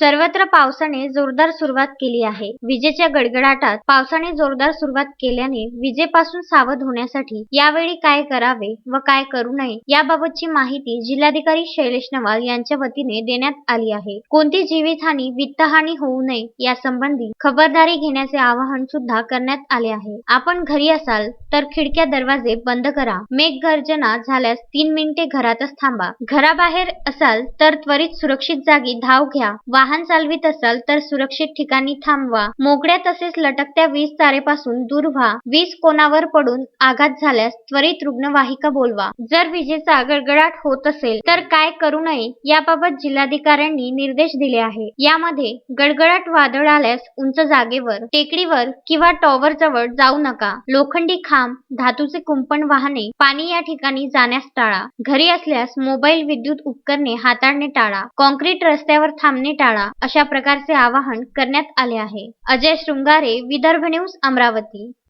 सर्वत्र पावसाने जोरदार सुरुवात केली आहे. विजेच्या गडगडाटात पावसाने जोरदार सुरुवात केल्याने विजेपासून सावध होण्यासाठी यावेळी काय करावे व काय करू नये याबाबतची माहिती जिल्हाधिकारी शैलेश नवाल यांच्या वतीने देण्यात आली आहे. कोणती जीवितहानी वित्तहानी होऊ नये यासंबंधी खबरदारी घेण्याचे आवाहन सुद्धा करण्यात आले आहे. आपण घरी असाल तर खिडक्या दरवाजे बंद करा. मेघगर्जना झाल्यास तीन मिनिटे घरातच थांबा. घराबाहेर असाल तर त्वरित सुरक्षित जागी धाव घ्या. वाहन वाहन चालवित असाल तर सुरक्षित ठिकाणी थांबवा. मोकळ्या तसेच लटकत्या वीज तारेपासून दूर व्हा. वीज कोणावर पडून आघात झाल्यास त्वरित रुग्णवाहिका बोलवा. जर विजेचा गडगडाट होत असेल तर काय करू नये याबाबत जिल्हाधिकाऱ्यांनी निर्देश दिले आहे. यामध्ये गडगडाट वादळ आल्यास उंच जागेवर टेकडीवर किंवा टॉवर जवळ जाऊ नका. लोखंडी खांब धातूचे कुंपण वाहने पाणी या ठिकाणी जाण्यास टाळा. घरी असल्यास मोबाईल विद्युत उपकरणे हाताळणे टाळा. कॉन्क्रीट रस्त्यावर थांबणे टाळा. टाळा अशा प्रकारचे आवाहन करण्यात आले आहे. अजय शृंगारे विदर्भ न्यूज अमरावती.